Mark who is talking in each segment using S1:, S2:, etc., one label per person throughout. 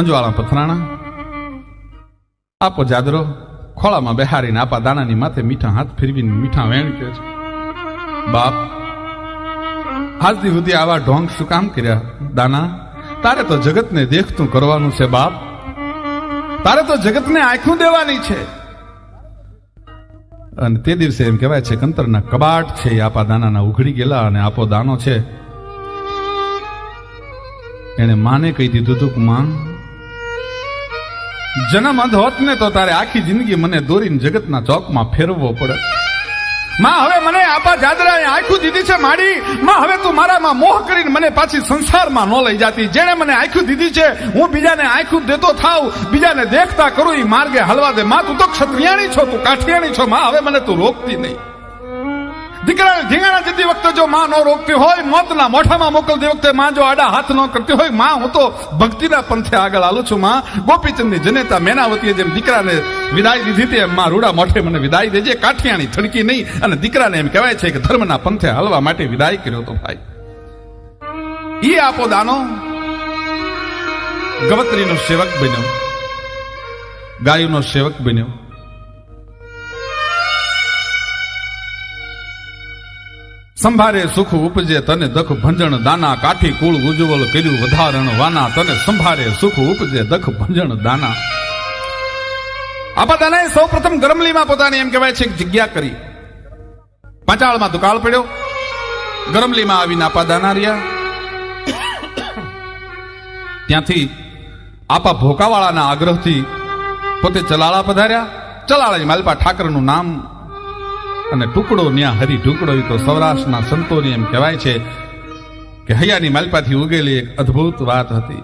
S1: અંજવાળા પથરાણા આપો જાદરો ખોળામાં બેહારીને આપા દાણાની માથે મીઠા હાથ ફેરવીને મીઠા વેણ કે છે બાપ આજથી સુધી આવા ઢોંગ શું કામ કર્યા દાના તારે તો જગતને દેખતું કરવાનું છે બાપ તારે તો જગતને આંખું દેવાની છે અને તે દિવસે એમ કહેવાય છે કંતરના કબાટ છે આપા દાનાના ઉઘડી ગયેલા અને આપો દાનો છે એને માને કહી દીધું હતું માં જન્મ અંધ હોત ને તો તારે આખી જિંદગી મને દોરીને જગતના ચોકમાં ફેરવવો પડે. માં, હવે મને આપા જાદરાએ આખું દીધી છે માડી. માં, હવે તું મારામાં મોહ કરીને મને પાછી સંસારમાં ન લઈ જાતી. જેણે મને આખું દીધી છે, હું બીજાને આખું દેતો થાવ બીજાને દેખતા કરું એ માર્ગે હલવા દે. માં, તું તો ક્ષત્રિયાણી છો, તું કાઠિયાણી છો. માં, હવે મને તું રોકતી નહીં. દીકરાને ધીંગાણા જતી વખતે જો માં ન રોકતી હોય, મોતના મોઢામાં મોકલતી વખતે માં જો આડા હાથ ન કરતી હોય, માં હું તો ભક્તિના પંથે આગળ આલું છું, માં. ગોપીચંદની જનેતા મેનાવતીએ જેમ દીકરાને વિદાય દીધી એમ માં રૂડા મોઢે મને વિદાય દેજે કાઠિયાની થડકી નહીં. અને દીકરાને એમ કહેવાય છે કે ધર્મના પંથે હાલવા માટે વિદાય કર્યો તો ભાઈ. ઈ આપો દાનો. ગવત્રીનો સેવક બન્યો. ગાયોનો સેવક બન્યો. સંભારે સુખ ઉપજે તને દખ ભંજણ, દાના કાઠી કુળ ઉજ્જવલ કર્યું વધારણ, વાના તને સંભારે સુખ ઉપજે દખ ભંજણ, દાના. આપા દાનાએ સૌ પ્રથમ ગરમલીમાં પોતાની એમ કહેવાય છે જગ્યા કરી. પાંચાળમાં દુકાળ પડ્યો. ગરમલીમાં આવીને આપા દાના રહ્યા. ત્યાંથી આપા ભોકાવાળાના આગ્રહથી પોતે ચલાળા પધાર્યા. ચલાળા માલપા ઠાકરનું નામ અને ટુકડો ન્યા હરી ટુકડો તો સૌરાષ્ટ્રના સંતોની એમ કહેવાય છે કે હૈયાની માલપાથી ઉગેલી એક અદ્ભુત વાત હતી.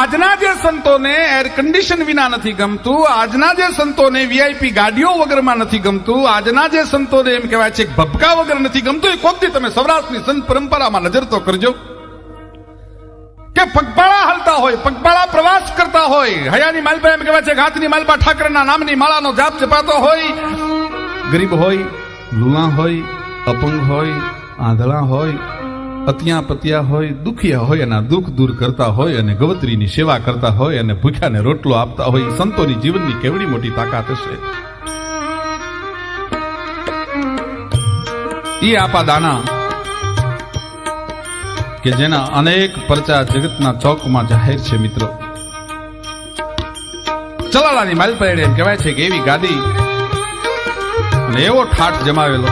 S1: આજના જે સંતોને એર કન્ડિશન વિના નથી ગમતું, આજના જે સંતોને વીઆઈપી ગાડીઓ વગરમાં નથી ગમતું, આજના જે સંતોને એમ કહેવાય છે કે ભબકા વગર નથી ગમતું, એ કોકથી તમે સૌરાષ્ટ્રની સંત પરંપરામાં નજર તો કરજો. કે પગપાળા હાલતા હોય, પગપાળા પ્રવાસ કરતા હોય, હયાની માલપા એમ કહેવાય છે હાથની માલપા ઠાકરના નામની માળાનો જાપ જપાતો હોય ગરીબ હોય, લુલા હોય, અપંગ હોય, આંધળા હોય, અતિયા પતિયા હોય, દુખિયા હોય એના દુઃખ દૂર કરતા હોય અને ગવત્રીની સેવા કરતા હોય અને ભૂખ્યાને રોટલો આપતા હોય, સંતોની જીવનની કેવડી મોટી તાકાત હશે. એ આપા દાના કે જેના અનેક પરચા જગતના ચોકમાં જાહેર છે, મિત્રો. ચલાલાની માલ પરેડે એમ કહેવાય છે કે એવી ગાદી અને એવો ઠાઠ જમાવેલો.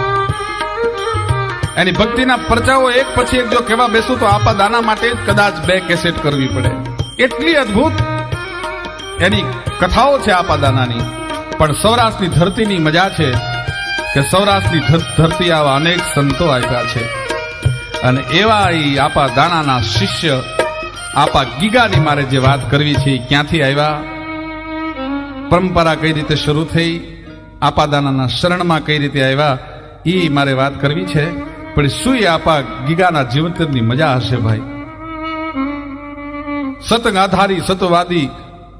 S1: એની ભક્તિના પરચાઓ એક પછી એક જો કહેવા બેસું તો આપા દાના માટે જ કદાચ બે કેસેટ કરવી પડે. એટલી અદ્ભુત! એની કથાઓ છે આપા દાનાની. પણ સૌરાષ્ટ્રની ધરતીની મજા છે કે સૌરાષ્ટ્રની ધરતી આવા અનેક સંતો આવ્યા છે. અને એવા એ આપા દાનાના શિષ્ય, આપા ગીગાની મારે જે વાત કરવી છે ક્યાંથી આવ્યા? પરંપરા કઈ રીતે શરૂ થઈ? આપાદાનાના શરણમાં કઈ રીતે આવ્યા, એ મારે વાત કરવી છે. પણ શું આપા ગીગાના જીવનની મજા હશે ભાઈ. સતંગ આધારી સતવાદી,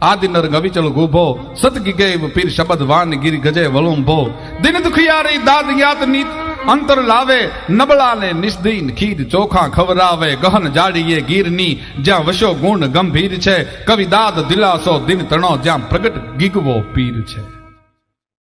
S1: આદિનર ગવિચળ ગોભો સત ગીગે પીર શબદ વાન ગીર ગજે વલુંભો. દિન દુખિયારી દાદ યાત નીત અંતર લાવે, નબળાને નિષ્દીન ખીર ચોખા ખવરાવે ગહન જાડીએ ગીરની જ્યાં વશો ગુણ ગંભીર છે. કવિ દાદ દિલાસો દિન તણો જ્યાં પ્રગટ ગીગવો પીર છે.